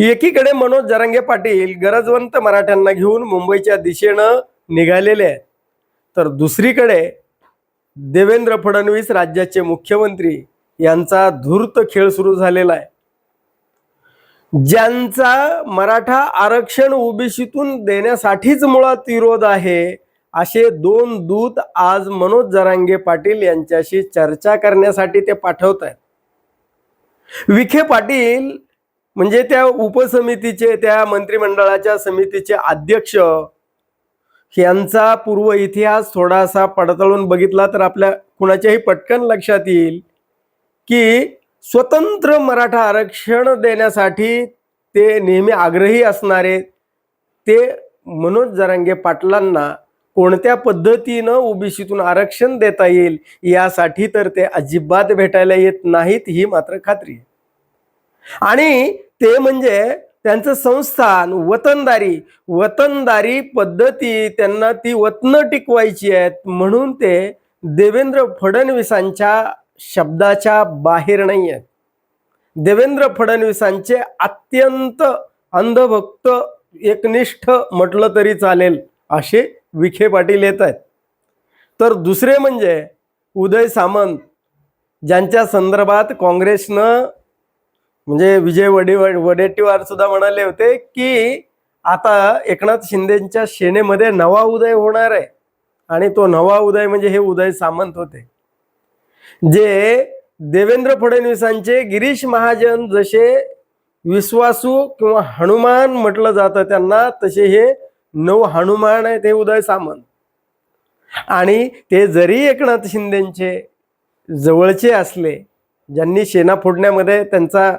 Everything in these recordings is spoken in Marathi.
एकीकडे मनोज जरांगे पाटील गरजवंत मराठ्यांना घेऊन मुंबईच्या दिशेनं निघालेले आहेत. तर दुसरीकडे देवेंद्र फडणवीस राज्याचे मुख्यमंत्री यांचा धूर्त खेळ सुरू झालेला आहे. ज्यांचा मराठा आरक्षण ओबीसीतून देण्यासाठीच मुळात विरोध आहे असे दोन दूत आज मनोज जरांगे पाटील यांच्याशी चर्चा करण्यासाठी ते पाठवत आहेत विखे पाटील म्हणजे त्या उपसमितीचे त्या मंत्रिमंडळाच्या समितीचे अध्यक्ष यांचा पूर्व इतिहास थोडासा पडताळून बघितला तर आपल्या कुणाच्याही पटकन लक्षात येईल की स्वतंत्र मराठा आरक्षण देण्यासाठी ते नेहमी आग्रही असणारे ते मनोज जरांगे पाटलांना कोणत्या पद्धतीनं ओबीसीतून आरक्षण देता येईल यासाठी तर ते अजिबात भेटायला येत नाहीत ही मात्र खात्री आहे. आणि ते म्हणजे त्यांचं संस्थान वतनदारी वतनदारी पद्धती त्यांना ती वतनं टिकवायची आहेत म्हणून ते देवेंद्र फडणवीसांच्या शब्दाच्या बाहेर नाही आहेत. देवेंद्र फडणवीसांचे अत्यंत अंधभक्त एकनिष्ठ म्हटलं तरी चालेल असे विखे पाटील येत आहेत. तर दुसरे म्हणजे उदय सामंत ज्यांच्या संदर्भात काँग्रेसनं म्हणजे विजय वडे वडेट्टीवार सुद्धा म्हणाले होते की आता एकनाथ शिंदेच्या सेनेमध्ये नवा उदय होणार आहे. आणि तो नवा उदय म्हणजे हे उदय सामंत होते. जे देवेंद्र फडणवीसांचे गिरीश महाजन जसे विश्वासू किंवा हनुमान म्हटलं जातं त्यांना तसे हे नऊ हनुमान आहेत हे उदय सामंत. आणि ते जरी एकनाथ शिंदेचे जवळचे असले ज्यांनी शेणा फोडण्यामध्ये त्यांचा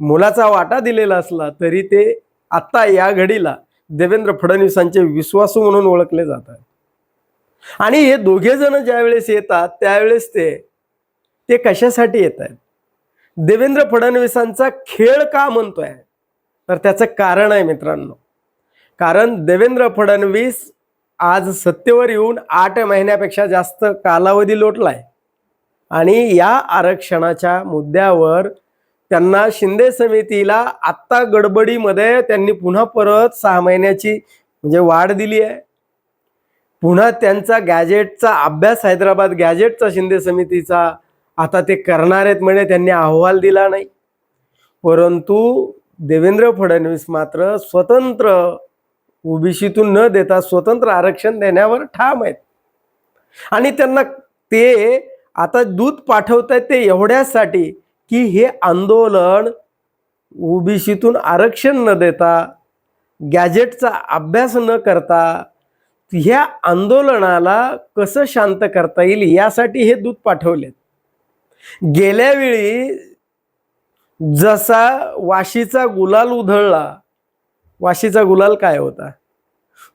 मुलाचा वाटा दिलेला असला तरी ते आत्ता या घडीला देवेंद्र फडणवीसांचे विश्वासू म्हणून ओळखले जातात. आणि हे दोघे जण ज्यावेळेस येतात त्यावेळेस ते ते कशासाठी येत आहेत देवेंद्र फडणवीसांचा खेळ का म्हणतोय? तर त्याचं कारण आहे मित्रांनो. कारण देवेंद्र फडणवीस आज सत्तेवर येऊन आठ महिन्यापेक्षा जास्त कालावधी लोटलाय. आणि या आरक्षणाच्या मुद्द्यावर त्यांना शिंदे समितीला आत्ता गडबडीमध्ये त्यांनी पुन्हा परत सहा महिन्याची म्हणजे वाढ दिली आहे. पुन्हा त्यांचा गॅजेटचा अभ्यास हैदराबाद गॅजेटचा शिंदे समितीचा आता ते करणार आहेत म्हणे त्यांनी अहवाल दिला नाही. परंतु देवेंद्र फडणवीस मात्र स्वतंत्र ओबीसीतून न देता स्वतंत्र आरक्षण देण्यावर ठाम आहेत. आणि त्यांना ते आता दूध पाठवत आहेत ते एवढ्यासाठी की हे आंदोलन ओबीसीतून आरक्षण न देता गॅजेटचा अभ्यास न करता ह्या आंदोलनाला कसं शांत करता येईल यासाठी हे दूध पाठवलेत. गेल्या वेळी जसा वाशीचा गुलाल उधळला वाशीचा गुलाल काय होता?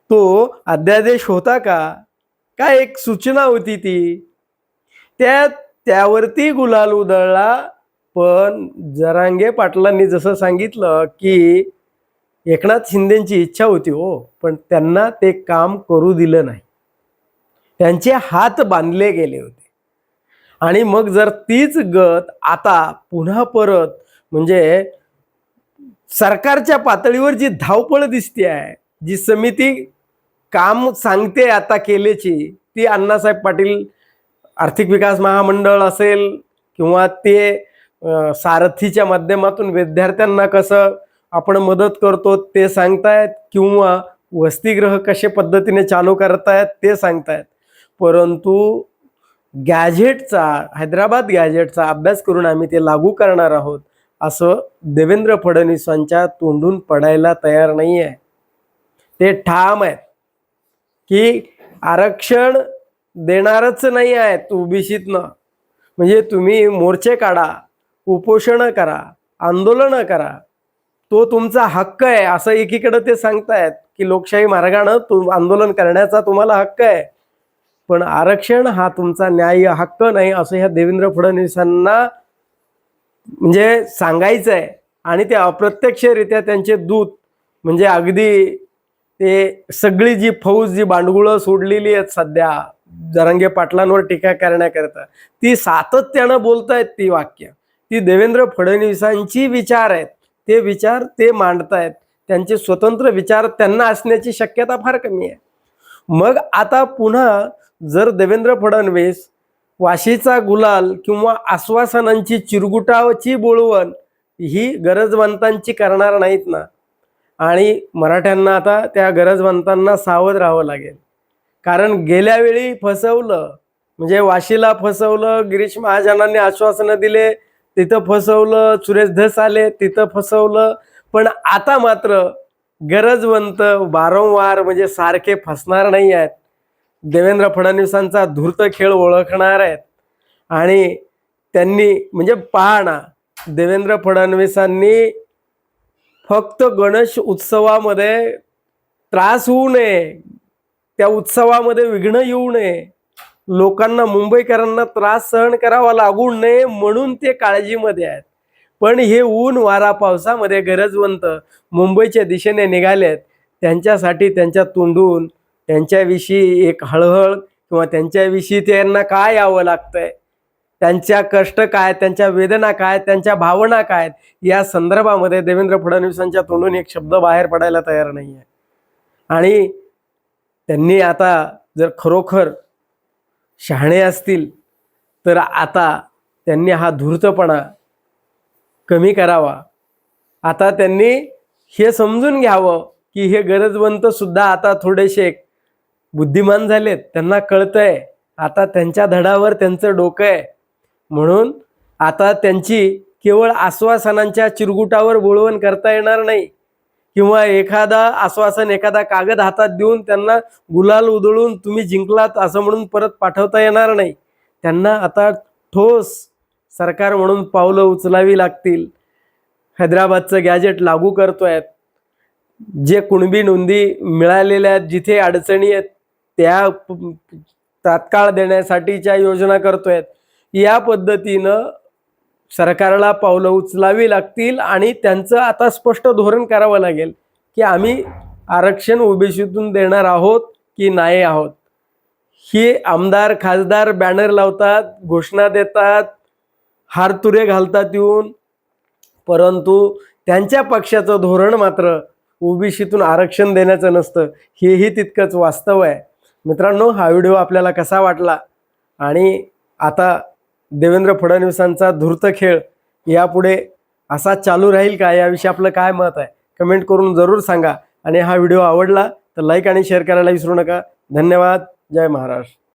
तो अध्यादेश होता का? काय एक सूचना होती ती? त्या त्यावरती गुलाल उधळला पण जरांगे पाटलांनी जसं सांगितलं की एकनाथ शिंदेची इच्छा होती हो पण त्यांना ते काम करू दिलं नाही. त्यांचे हात बांधले गेले होते. आणि मग जर तीच गत आता पुन्हा परत म्हणजे सरकारच्या पातळीवर जी धावपळ दिसते आहे जी समिती काम सांगते आता केल्याची ती अण्णासाहेब पाटील आर्थिक विकास महामंडळ असेल किंवा ते सारथीच्या माध्यमातून विद्यार्थ्यांना कसं आपण मदत करतो ते सांगतायत किंवा वसतिगृह कशा पद्धतीने चालू करतायत ते सांगतायत. परंतु गॅझेटचा हैदराबाद गॅजेटचा अभ्यास करून आम्ही ते लागू करणार आहोत असं देवेंद्र फडणवीसांच्या तोंडून पडायला तयार नाही आहे ते ठाम आहेत की आरक्षण देणारच नाही आहेत ओबीसीतनं. म्हणजे तुम्ही मोर्चे काढा उपोषणं करा आंदोलनं करा. तो तुमचा हक्क आहे असं एकीकडं ते सांगतायत की लोकशाही मार्गानं तू आंदोलन करण्याचा तुम्हाला हक्क आहे. पण आरक्षण हा तुमचा न्याय्य हक्क नाही असं ह्या देवेंद्र फडणवीसांना म्हणजे सांगायचं आहे आणि ते अप्रत्यक्षरित्या त्यांचे दूत म्हणजे अगदी ते सगळी जी फौज जी बांडगुळं सोडलेली आहेत सध्या जरांगे पाटलांवर टीका करण्याकरता ती सातत्यानं बोलतायत ती वाक्य. ती देवेंद्र फडणवीसांची विचार आहेत. ते विचार ते मांडतायत. त्यांचे स्वतंत्र विचार त्यांना असण्याची शक्यता फार कमी आहे. मग आता पुन्हा जर देवेंद्र फडणवीस वाशीचा गुलाल किंवा आश्वासनांची चिरगुटावची बोळवण ही गरजवंतांची करणार नाहीत ना? आणि मराठ्यांना आता त्या गरजवंतांना सावध राहावं लागेल. कारण गेल्या वेळी फसवलं म्हणजे वाशीला फसवलं गिरीश महाजनांनी आश्वासनं दिले तिथं फसवलं सुरेश धस आले तिथं फसवलं. पण आता मात्र गरजवंत वारंवार म्हणजे सारखे फसणार नाही आहेत. देवेंद्र फडणवीसांचा धूर्त खेळ ओळखणार आहेत. आणि त्यांनी म्हणजे पाहणा देवेंद्र फडणवीसांनी फक्त गणेश उत्सवामध्ये त्रास होऊ नये. त्या उत्सवामध्ये विघ्न येऊ नये. लोकांना मुंबईकरांना त्रास सहन करावा लागू नये म्हणून ते काळजीमध्ये आहेत. पण हे ऊन वारा पावसामध्ये गरजवंत मुंबईच्या दिशेने निघालेत. त्यांच्यासाठी त्यांच्या तोंडून त्यांच्याविषयी एक हळहळ किंवा त्यांच्याविषयी त्यांना काय यावं लागतंय? त्यांच्या कष्ट काय त्यांच्या वेदना काय त्यांच्या भावना काय? या संदर्भामध्ये देवेंद्र फडणवीसांच्या तोंडून एक शब्द बाहेर पडायला तयार नाही आहे आणि त्यांनी आता जर खरोखर शहाणे असतील तर आता त्यांनी हा धूर्तपणा कमी करावा. आता त्यांनी हे समजून घ्यावं की हे गरजवंत सुद्धा आता थोडेसे बुद्धिमान झालेत त्यांना कळतंय. आता त्यांच्या धडावर त्यांचं डोकं आहे. म्हणून आता त्यांची केवळ आश्वासनांच्या चिरगुटावर बोळवण करता येणार नाही. किंवा एखादा आश्वासन एखादा कागद हातात देऊन त्यांना गुलाल उधळून तुम्ही जिंकलात असं म्हणून परत पाठवता येणार नाही. त्यांना आता ठोस सरकार म्हणून पावलं उचलावी लागतील. हैदराबादचं गॅजेट लागू करतोय. जे कुणबी नोंदी मिळालेल्या आहेत जिथे अडचणी आहेत त्या तात्काळ देण्यासाठीच्या योजना करतोय. या पद्धतीनं सरकारला पावलं उचलावी लागतील आणि त्यांचं आता स्पष्ट धोरण करावं लागेल की आम्ही आरक्षण ओबीसीतून देणार आहोत की नाही आहोत. हे आमदार खासदार बॅनर लावतात घोषणा देतात हारतुरे घालतात येऊन. परंतु त्यांच्या पक्षाचं धोरण मात्र ओबीसीतून आरक्षण देण्याचं नसतं. हेही तितकंच वास्तव आहे. मित्रांनो हा व्हिडिओ आपल्याला कसा वाटला? आणि आता देवेंद्र फडणवीसांचा धूर्त खेळ यापुढे असा चालू राहील का? याविषयी आपलं काय मत आहे? कमेंट करून जरूर सांगा. आणि हा व्हिडिओ आवडला तर लाईक आणि शेअर करायला विसरू नका. धन्यवाद. जय महाराष्ट्र.